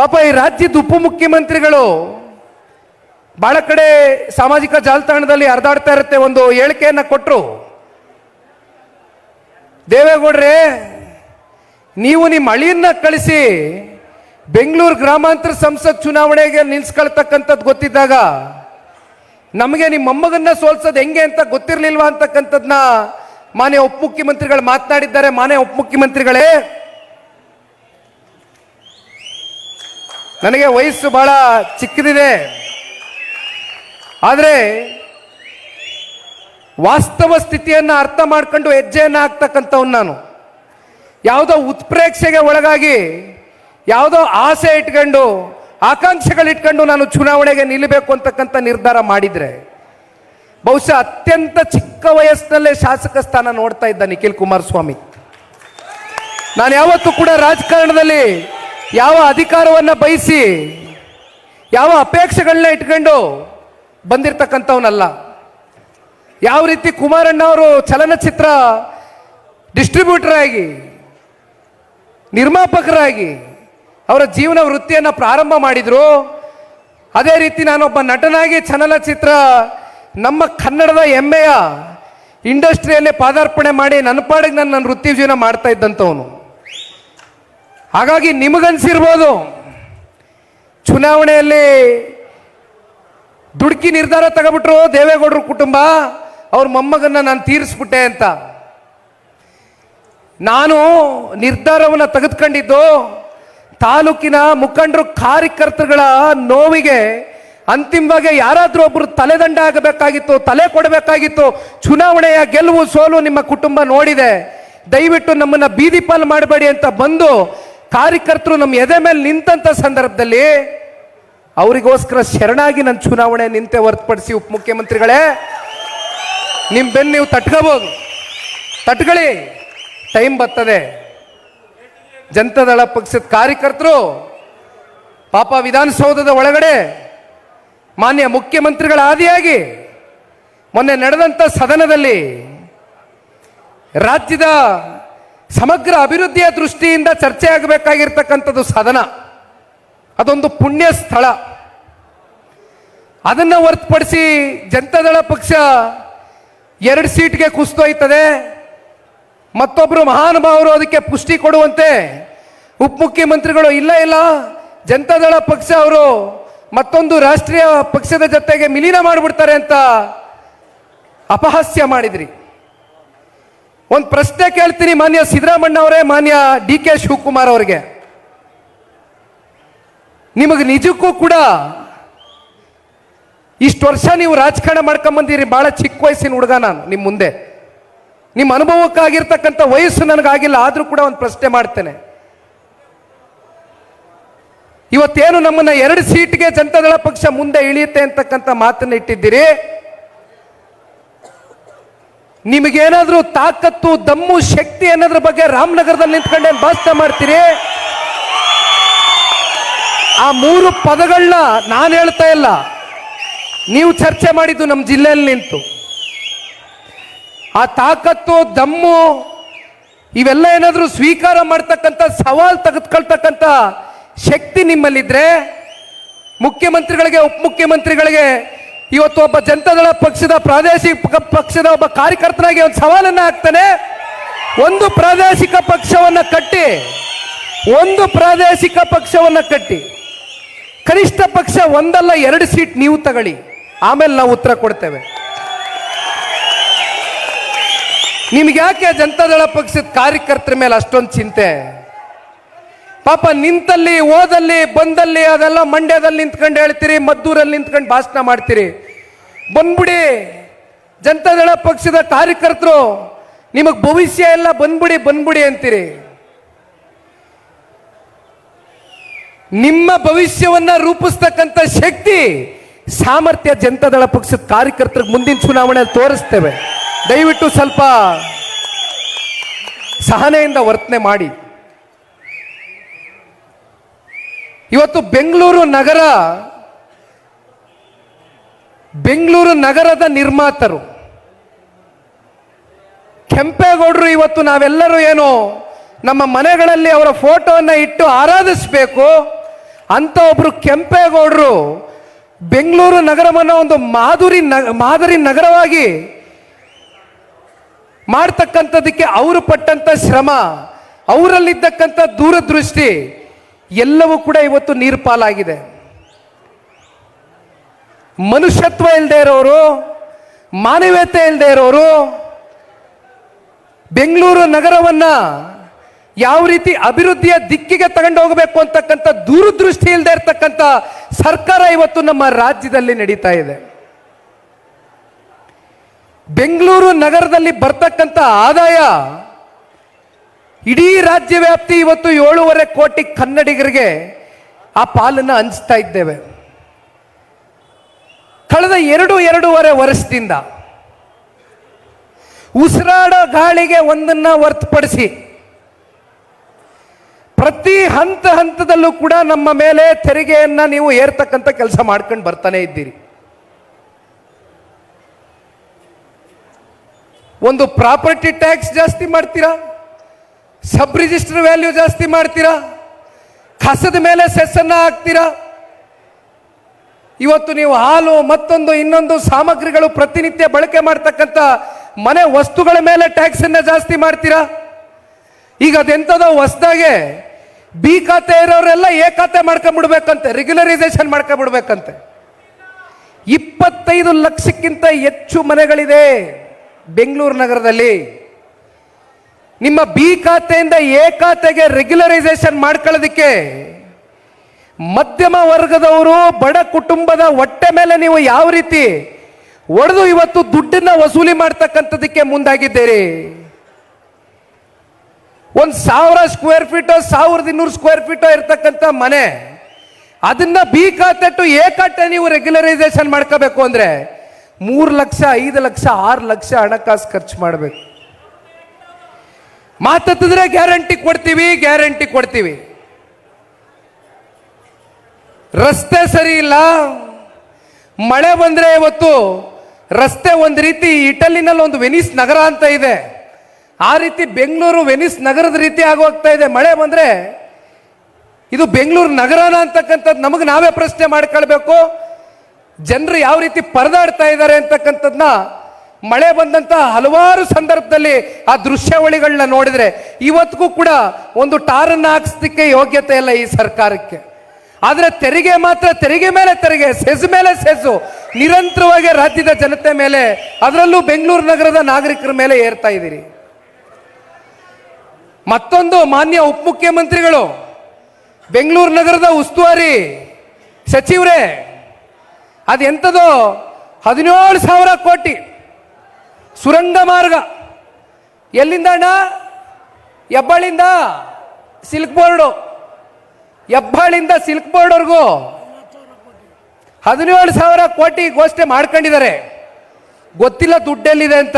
ಪಾಪ ಈ ರಾಜ್ಯದ ಉಪಮುಖ್ಯಮಂತ್ರಿಗಳು ಬಹಳ ಕಡೆ ಸಾಮಾಜಿಕ ಜಾಲತಾಣದಲ್ಲಿ ಹರಿದಾಡ್ತಾ ಇರುತ್ತೆ ಒಂದು ಹೇಳಿಕೆಯನ್ನು ಕೊಟ್ಟರು ದೇವೇಗೌಡ್ರೆ, ನೀವು ನಿಮ್ಮ ಅಳಿಯನ್ನ ಕಳಿಸಿ ಬೆಂಗಳೂರು ಗ್ರಾಮಾಂತರ ಸಂಸತ್ ಚುನಾವಣೆಗೆ ನಿಲ್ಸ್ಕೊಳ್ತಕ್ಕಂಥದ್ದು ಗೊತ್ತಿದ್ದಾಗ ನಮಗೆ ನಿಮ್ಮ ಮೊಮ್ಮಗನ್ನ ಸೋಲ್ಸೋದು ಹೆಂಗೆ ಅಂತ ಗೊತ್ತಿರಲಿಲ್ವಾ ಅಂತಕ್ಕಂಥದ್ನ ಮಾನ್ಯ ಉಪಮುಖ್ಯಮಂತ್ರಿಗಳು ಮಾತನಾಡಿದ್ದಾರೆ. ಮಾನ್ಯ ಉಪಮುಖ್ಯಮಂತ್ರಿಗಳೇ ನನಗೆ ವಯಸ್ಸು ಬಹಳ ಚಿಕ್ಕದಿದೆ. ಆದರೆ ವಾಸ್ತವ ಸ್ಥಿತಿಯನ್ನು ಅರ್ಥ ಮಾಡ್ಕೊಂಡು ಹೆಜ್ಜೆಯನ್ನು ಹಾಕ್ತಕ್ಕಂಥವ್ನು ನಾನು. ಯಾವುದೋ ಉತ್ಪ್ರೇಕ್ಷೆಗೆ ಒಳಗಾಗಿ ಯಾವುದೋ ಆಸೆ ಇಟ್ಕೊಂಡು, ಆಕಾಂಕ್ಷೆಗಳಿಟ್ಕೊಂಡು ನಾನು ಚುನಾವಣೆಗೆ ನಿಲ್ಲಬೇಕು ಅಂತಕ್ಕಂಥ ನಿರ್ಧಾರ ಮಾಡಿದರೆ, ಬಹುಶಃ ಅತ್ಯಂತ ಚಿಕ್ಕ ವಯಸ್ಸಿನಲ್ಲೇ ಶಾಸಕ ಸ್ಥಾನ ನೋಡ್ತಾ ಇದ್ದ ನಿಖಿಲ್ ಕುಮಾರಸ್ವಾಮಿ. ನಾನು ಯಾವತ್ತೂ ಕೂಡ ರಾಜಕಾರಣದಲ್ಲಿ ಯಾವ ಅಧಿಕಾರವನ್ನ ಬಯಸಿ, ಯಾವ ಅಪೇಕ್ಷೆಗಳನ್ನ ಇಟ್ಕೊಂಡು ಬಂದಿರತಕ್ಕಂಥವನಲ್ಲ. ಯಾವ ರೀತಿ ಕುಮಾರಣ್ಣ ಅವರು ಚಲನಚಿತ್ರ ಡಿಸ್ಟ್ರಿಬ್ಯೂಟರ್ ಆಗಿ, ನಿರ್ಮಾಪಕರಾಗಿ ಅವರ ಜೀವನ ವೃತ್ತಿಯನ್ನು ಪ್ರಾರಂಭ ಮಾಡಿದರು, ಅದೇ ರೀತಿ ನಾನೊಬ್ಬ ನಟನಾಗಿ ಚಲನಚಿತ್ರ ನಮ್ಮ ಕನ್ನಡದ ಹೆಮ್ಮೆಯ ಇಂಡಸ್ಟ್ರಿಯಲ್ಲೇ ಪಾದಾರ್ಪಣೆ ಮಾಡಿ ನನ್ನ ಪಾಡಿಗೆ ನಾನು ನನ್ನ ವೃತ್ತಿ ಜೀವನ ಮಾಡ್ತಾ ಇದ್ದಂಥವನು. ಹಾಗಾಗಿ ನಿಮಗನ್ಸಿರ್ಬೋದು, ಚುನಾವಣೆಯಲ್ಲಿ ದುಡುಕಿ ನಿರ್ಧಾರ ತಗೊಬಿಟ್ರು ದೇವೇಗೌಡರ ಕುಟುಂಬ, ಅವ್ರ ಮೊಮ್ಮಗನ್ನ ನಾನು ತೀರಿಸ್ಬಿಟ್ಟೆ ಅಂತ. ನಾನು ನಿರ್ಧಾರವನ್ನು ತೆಗೆದುಕೊಂಡಿದ್ದು ತಾಲೂಕಿನ ಮುಖಂಡರು, ಕಾರ್ಯಕರ್ತರುಗಳ ನೋವಿಗೆ ಅಂತಿಮವಾಗಿ ಯಾರಾದರೂ ಒಬ್ಬರು ತಲೆದಂಡ ಆಗಬೇಕಾಗಿತ್ತು, ತಲೆ ಕೊಡಬೇಕಾಗಿತ್ತು, ಚುನಾವಣೆಯ ಗೆಲುವು ಸೋಲು ನಿಮ್ಮ ಕುಟುಂಬ ನೋಡಿದೆ. ದಯವಿಟ್ಟು ನಮ್ಮನ್ನ ಬೀದಿ ಪಾಲು ಮಾಡಬೇಡಿ ಅಂತ ಬಂದು ಕಾರ್ಯಕರ್ತರು ನಮ್ಮ ಎದೆ ಮೇಲೆ ನಿಂತಂತ ಸಂದರ್ಭದಲ್ಲಿ ಅವರಿಗೋಸ್ಕರ ಶರಣಾಗಿ ನನ್ನ ಚುನಾವಣೆ ನಿಂತೆ ಹೊರತುಪಡಿಸಿ ಉಪಮುಖ್ಯಮಂತ್ರಿಗಳೇ ನಿಮ್ಮ ಬೆನ್ನು ನೀವು ತಟ್ಕೋಬಹುದು ತಟ್ಕೊಳ್ಳಿ. ಟೈಮ್ ಬರ್ತದೆ. ಜನತಾದಳ ಪಕ್ಷದ ಕಾರ್ಯಕರ್ತರು, ಪಾಪ ವಿಧಾನಸೌಧದ ಒಳಗಡೆ ಮಾನ್ಯ ಮುಖ್ಯಮಂತ್ರಿಗಳ ಆದಿಯಾಗಿ ಮೊನ್ನೆ ನಡೆದಂಥ ಸದನದಲ್ಲಿ ರಾಜ್ಯದ ಸಮಗ್ರ ಅಭಿವೃದ್ಧಿಯ ದೃಷ್ಟಿಯಿಂದ ಚರ್ಚೆ ಆಗಬೇಕಾಗಿರ್ತಕ್ಕಂಥದ್ದು ಸದನ ಅದೊಂದು ಪುಣ್ಯ ಸ್ಥಳ. ಅದನ್ನು ಹೊರತುಪಡಿಸಿ ಜನತಾದಳ ಪಕ್ಷ ಎರಡು ಸೀಟ್ಗೆ ಕುಸಿದೋಯ್ತದೆ. ಮತ್ತೊಬ್ಬರು ಮಹಾನುಭಾವರು ಅದಕ್ಕೆ ಪುಷ್ಟಿ ಕೊಡುವಂತೆ ಉಪಮುಖ್ಯಮಂತ್ರಿಗಳು ಇಲ್ಲ ಇಲ್ಲ. ಜನತಾದಳ ಪಕ್ಷ ಅವರು ಮತ್ತೊಂದು ರಾಷ್ಟ್ರೀಯ ಪಕ್ಷದ ಜೊತೆಗೆ ಮಿಲೀನ ಮಾಡಿಬಿಡ್ತಾರೆ ಅಂತ ಅಪಹಾಸ್ಯ ಮಾಡಿದ್ರಿ. ಒಂದು ಪ್ರಶ್ನೆ ಕೇಳ್ತೀನಿ ಮಾನ್ಯ ಸಿದ್ದರಾಮಣ್ಣ ಅವರೇ ಮಾನ್ಯ ಡಿ ಕೆ ಶಿವಕುಮಾರ್ ಅವರಿಗೆ. ನಿಮಗೆ ನಿಜಕ್ಕೂ ಕೂಡ ಇಷ್ಟು ವರ್ಷ ನೀವು ರಾಜಕಾರಣ ಮಾಡ್ಕೊಂಬಂದಿರಿ ಬಹಳ ಚಿಕ್ಕ ವಯಸ್ಸಿನ ಹುಡುಗ ನಾನು ನಿಮ್ಮ ಮುಂದೆ. ನಿಮ್ಮ ಅನುಭವಕ್ಕಾಗಿರ್ತಕ್ಕಂಥ ವಯಸ್ಸು ನನಗಾಗಿಲ್ಲ, ಆದರೂ ಕೂಡ ಒಂದು ಪ್ರಶ್ನೆ ಮಾಡ್ತೇನೆ. ಇವತ್ತೇನು ನಮ್ಮನ್ನ ಎರಡು ಸೀಟ್ಗೆ ಜನತಾದಳ ಪಕ್ಷ ಮುಂದೆ ಇಳಿಯುತ್ತೆ ಅಂತಕ್ಕಂಥ ಮಾತನ್ನ ಇಟ್ಟಿದ್ದೀರಿ? ನಿಮಗೇನಾದ್ರೂ ತಾಕತ್ತು, ದಮ್ಮು, ಶಕ್ತಿ ಅನ್ನೋದ್ರ ಬಗ್ಗೆ ರಾಮನಗರದಲ್ಲಿ ನಿಂತ್ಕೊಂಡೇನು ಭಾಷಣ ಮಾಡ್ತೀರಿ? ಆ ಮೂರು ಪದಗಳನ್ನ ನಾನು ಹೇಳ್ತಾ ಇಲ್ಲ. ನೀವು ಚರ್ಚೆ ಮಾಡಿದ್ದು ನಮ್ಮ ಜಿಲ್ಲೆಯಲ್ಲಿ ನಿಂತು. ಆ ತಾಕತ್ತು, ದಮ್ಮು, ಇವೆಲ್ಲ ಏನಾದರೂ ಸ್ವೀಕಾರ ಮಾಡ್ತಕ್ಕಂಥ, ಸವಾಲ್ ತೆಗೆದುಕೊಳ್ತಕ್ಕಂಥ ಶಕ್ತಿ ನಿಮ್ಮಲ್ಲಿದ್ರೆ ಮುಖ್ಯಮಂತ್ರಿಗಳಿಗೆ, ಉಪಮುಖ್ಯಮಂತ್ರಿಗಳಿಗೆ ಇವತ್ತು ಒಬ್ಬ ಜನತಾದಳ ಪಕ್ಷದ ಪ್ರಾದೇಶಿಕ ಪಕ್ಷದ ಒಬ್ಬ ಕಾರ್ಯಕರ್ತನಾಗಿ ಒಂದು ಸವಾಲನ್ನು ಹಾಕ್ತಾನೆ. ಒಂದು ಪ್ರಾದೇಶಿಕ ಪಕ್ಷವನ್ನ ಕಟ್ಟಿ, ಒಂದು ಪ್ರಾದೇಶಿಕ ಪಕ್ಷವನ್ನ ಕಟ್ಟಿ. ಕನಿಷ್ಠ ಪಕ್ಷ ಒಂದಲ್ಲ ಎರಡು ಸೀಟ್ ನೀವು ತಗೊಳ್ಳಿ. ಆಮೇಲೆ ನಾವು ಉತ್ತರ ಕೊಡ್ತೇವೆ. ನಿಮ್ಗೆ ಯಾಕೆ ಜನತಾದಳ ಪಕ್ಷದ ಕಾರ್ಯಕರ್ತರ ಮೇಲೆ ಅಷ್ಟೊಂದು ಚಿಂತೆ? ಪಾಪ ನಿಂತಲ್ಲಿ, ಓದಲ್ಲಿ, ಬಂದಲ್ಲಿ ಅದೆಲ್ಲ ಮಂಡ್ಯದಲ್ಲಿ ನಿಂತ್ಕೊಂಡು ಹೇಳ್ತೀರಿ, ಮದ್ದೂರಲ್ಲಿ ನಿಂತ್ಕೊಂಡು ಭಾಷಣ ಮಾಡ್ತೀರಿ. ಬಂದ್ಬಿಡಿ, ಜನತಾದಳ ಪಕ್ಷದ ಕಾರ್ಯಕರ್ತರು, ನಿಮಗೆ ಭವಿಷ್ಯ ಎಲ್ಲ ಬಂದ್ಬಿಡಿ ಬಂದ್ಬಿಡಿ ಅಂತೀರಿ. ನಿಮ್ಮ ಭವಿಷ್ಯವನ್ನ ರೂಪಿಸ್ತಕ್ಕಂಥ ಶಕ್ತಿ ಸಾಮರ್ಥ್ಯ ಜನತಾದಳ ಪಕ್ಷದ ಕಾರ್ಯಕರ್ತರಿಗೆ ಮುಂದಿನ ಚುನಾವಣೆಯಲ್ಲಿ ತೋರಿಸ್ತೇವೆ. ದಯವಿಟ್ಟು ಸ್ವಲ್ಪ ಸಹನೆಯಿಂದ ವರ್ತನೆ ಮಾಡಿ. ಇವತ್ತು ಬೆಂಗಳೂರು ನಗರ, ಬೆಂಗಳೂರು ನಗರದ ನಿರ್ಮಾತರು. ಕೆಂಪೇಗೌಡರು ಇವತ್ತು ನಾವೆಲ್ಲರೂ ಏನು ನಮ್ಮ ಮನೆಗಳಲ್ಲಿ ಅವರ ಫೋಟೋವನ್ನು ಇಟ್ಟು ಆರಾಧಿಸಬೇಕು. ಅಂತ ಒಬ್ರು ಕೆಂಪೇಗೌಡರು ಬೆಂಗಳೂರು ನಗರವನ್ನು ಒಂದು ಮಾಧುರಿ ನಗ ಮಾದರಿ ನಗರವಾಗಿ ಮಾಡ್ತಕ್ಕಂಥದ್ದಕ್ಕೆ ಅವರು ಪಟ್ಟಂತ ಶ್ರಮ, ಅವರಲ್ಲಿದ್ದಕ್ಕಂಥ ದೂರದೃಷ್ಟಿ ಎಲ್ಲವೂ ಕೂಡ ಇವತ್ತು ನೀರು ಪಾಲಾಗಿದೆ ಮನುಷ್ಯತ್ವ ಇಲ್ಲದೆ ಇರೋರು, ಮಾನವೀಯತೆ ಇಲ್ಲದೆ ಇರೋರು, ಬೆಂಗಳೂರು ನಗರವನ್ನ ಯಾವ ರೀತಿ ಅಭಿವೃದ್ಧಿಯ ದಿಕ್ಕಿಗೆ ತಗೊಂಡು ಹೋಗಬೇಕು ಅಂತಕ್ಕಂಥ ದೂರದೃಷ್ಟಿ ಇಲ್ಲದೆ ಇರತಕ್ಕಂಥ ಸರ್ಕಾರ ಇವತ್ತು ನಮ್ಮ ರಾಜ್ಯದಲ್ಲಿ ನಡೀತಾ ಇದೆ. ಬೆಂಗಳೂರು ನಗರದಲ್ಲಿ ಬರ್ತಕ್ಕಂಥ ಆದಾಯ ಇಡೀ ರಾಜ್ಯ ವ್ಯಾಪ್ತಿ ಇವತ್ತು ಏಳೂವರೆ ಕೋಟಿ ಕನ್ನಡಿಗರಿಗೆ ಆ ಪಾಲನ್ನು ಹಂಚ್ತಾ ಇದ್ದೇವೆ. ಕಳೆದ ಎರಡು ಎರಡೂವರೆ ವರ್ಷದಿಂದ ಉಸಿರಾಡೋ ಗಾಳಿಗೆ ಒಂದನ್ನ ಹೊರ್ತುಪಡಿಸಿ ಪ್ರತಿ ಹಂತ ಹಂತದಲ್ಲೂ ಕೂಡ ನಮ್ಮ ಮೇಲೆ ತೆರಿಗೆಯನ್ನ ನೀವು ಏರ್ತಕ್ಕಂಥ ಕೆಲಸ ಮಾಡ್ಕೊಂಡು ಬರ್ತಾನೆ ಇದ್ದೀರಿ. ಒಂದು ಪ್ರಾಪರ್ಟಿ ಟ್ಯಾಕ್ಸ್ ಜಾಸ್ತಿ ಮಾಡ್ತೀರಾ? ಸಬ್ ರಿಜಿಸ್ಟರ್ ವ್ಯಾಲ್ಯೂ ಜಾಸ್ತಿ ಮಾಡ್ತೀರಾ? ಕಸದ ಮೇಲೆ ಸೆಸ್ಸನ್ನು ಹಾಕ್ತೀರಾ? ಇವತ್ತು ನೀವು ಹಾಲು, ಮತ್ತೊಂದು, ಇನ್ನೊಂದು ಸಾಮಗ್ರಿಗಳು ಪ್ರತಿನಿತ್ಯ ಬಳಕೆ ಮಾಡ್ತಕ್ಕಂಥ ಮನೆ ವಸ್ತುಗಳ ಮೇಲೆ ಟ್ಯಾಕ್ಸ್ ಅನ್ನ ಜಾಸ್ತಿ ಮಾಡ್ತೀರಾ? ಈಗ ಅದೆಂಥದೋ ಹೊಸದಾಗೆ ಬಿ ಖಾತೆ ಇರೋರೆಲ್ಲ ಎ ಖಾತೆ ಮಾಡ್ಕೊಂಡ್ಬಿಡ್ಬೇಕಂತೆ ರೆಗ್ಯುಲರೈಸೇಷನ್ ಮಾಡ್ಕೊಂಬಿಡ್ಬೇಕಂತೆ. ಇಪ್ಪತ್ತೈದು ಲಕ್ಷಕ್ಕಿಂತ ಹೆಚ್ಚು ಮನೆಗಳಿದೆ ಬೆಂಗಳೂರು ನಗರದಲ್ಲಿ. ನಿಮ್ಮ ಬಿ ಖಾತೆಯಿಂದ ಎ ಖಾತೆಗೆ ರೆಗ್ಯುಲರೈಸೇಷನ್ ಮಾಡ್ಕೊಳ್ಳೋದಕ್ಕೆ ಮಧ್ಯಮ ವರ್ಗದವರು, ಬಡ ಕುಟುಂಬದ ಹೊಟ್ಟೆ ಮೇಲೆ ನೀವು ಯಾವ ರೀತಿ ಒಡೆದು ಇವತ್ತು ದುಡ್ಡನ್ನ ವಸೂಲಿ ಮಾಡ್ತಕ್ಕಂಥದಕ್ಕೆ ಮುಂದಾಗಿದ್ದೀರಿ? ಒಂದು ಸಾವಿರ ಸ್ಕ್ವೇರ್ ಫೀಟ್ ಸಾವಿರದ ಇನ್ನೂರು ಸ್ಕ್ವೇರ್ ಫೀಟ್ ಇರ್ತಕ್ಕಂಥ ಮನೆ, ಅದನ್ನ ಬಿ ಖಾತೆ ಟು ಎ ಖಾತೆ ನೀವು ರೆಗ್ಯುಲರೈಸೇಷನ್ ಮಾಡ್ಕೋಬೇಕು ಅಂದ್ರೆ ಮೂರು ಲಕ್ಷ, ಐದು ಲಕ್ಷ, ಆರು ಲಕ್ಷ ಹಣಕಾಸು ಖರ್ಚು ಮಾಡಬೇಕು. ಮಾತತ್ತಿದ್ರೆ ಗ್ಯಾರಂಟಿ ಕೊಡ್ತೀವಿ ಗ್ಯಾರಂಟಿ ಕೊಡ್ತೀವಿ. ರಸ್ತೆ ಸರಿ ಇಲ್ಲ. ಮಳೆ ಬಂದ್ರೆ ಇವತ್ತು ರಸ್ತೆ ಒಂದು ರೀತಿ ಇಟಲಿನಲ್ಲಿ ಒಂದು ವೆನಿಸ್ ನಗರ ಅಂತ ಇದೆ. ಆ ರೀತಿ ಬೆಂಗಳೂರು ವೆನಿಸ್ ನಗರದ ರೀತಿ ಆಗೋಗ್ತಾ ಇದೆ. ಮಳೆ ಬಂದ್ರೆ ಇದು ಬೆಂಗಳೂರು ನಗರನ ಅಂತಕ್ಕಂಥದ್ದು ನಮಗೆ ನಾವೇ ಪ್ರಶ್ನೆ ಮಾಡ್ಕೊಳ್ಬೇಕು. ಜನರು ಯಾವ ರೀತಿ ಪರದಾಡ್ತಾ ಇದ್ದಾರೆ ಅಂತಕ್ಕಂಥದ್ನ ಮಳೆ ಬಂದಂತ ಹಲವಾರು ಸಂದರ್ಭದಲ್ಲಿ ಆ ದೃಶ್ಯಾವಳಿಗಳನ್ನ ನೋಡಿದ್ರೆ ಇವತ್ತಿಗೂ ಕೂಡ ಒಂದು ಟಾರನ್ನು ಹಾಕಿಸ್ಲಿಕ್ಕೆ ಯೋಗ್ಯತೆ ಇಲ್ಲ ಈ ಸರ್ಕಾರಕ್ಕೆ. ಆದರೆ ತೆರಿಗೆ ಮಾತ್ರ ತೆರಿಗೆ ಮೇಲೆ ತೆರಿಗೆ, ಸೆಸ್ ಮೇಲೆ ಸೆಸು ನಿರಂತರವಾಗಿ ರಾಜ್ಯದ ಜನತೆ ಮೇಲೆ, ಅದರಲ್ಲೂ ಬೆಂಗಳೂರು ನಗರದ ನಾಗರಿಕರ ಮೇಲೆ ಏರ್ತಾ ಇದ್ದೀರಿ. ಮತ್ತೊಂದು ಮಾನ್ಯ ಉಪಮುಖ್ಯಮಂತ್ರಿಗಳು ಬೆಂಗಳೂರು ನಗರದ ಉಸ್ತುವಾರಿ ಸಚಿವರೇ ಅದೆಂಥದೋ ಹದಿನೇಳು ಸಾವಿರ ಕೋಟಿ ಸುರಂಗ ಮಾರ್ಗ. ಎಲ್ಲಿಂದ ಅಣ್ಣ? ಹೆಬ್ಬಾಳಿಂದ ಸಿಲ್ಕ್ ಬೋರ್ಡು. ಹೆಬ್ಬಾಳಿಂದ ಸಿಲ್ಕ್ ಬೋರ್ಡ್ವರೆಗೂ ಹದಿನೇಳು ಸಾವಿರ ಕೋಟಿ ಘೋಷಣೆ ಮಾಡ್ಕೊಂಡಿದ್ದಾರೆ. ಗೊತ್ತಿಲ್ಲ ದುಡ್ಡೆಲ್ಲಿದೆ ಅಂತ.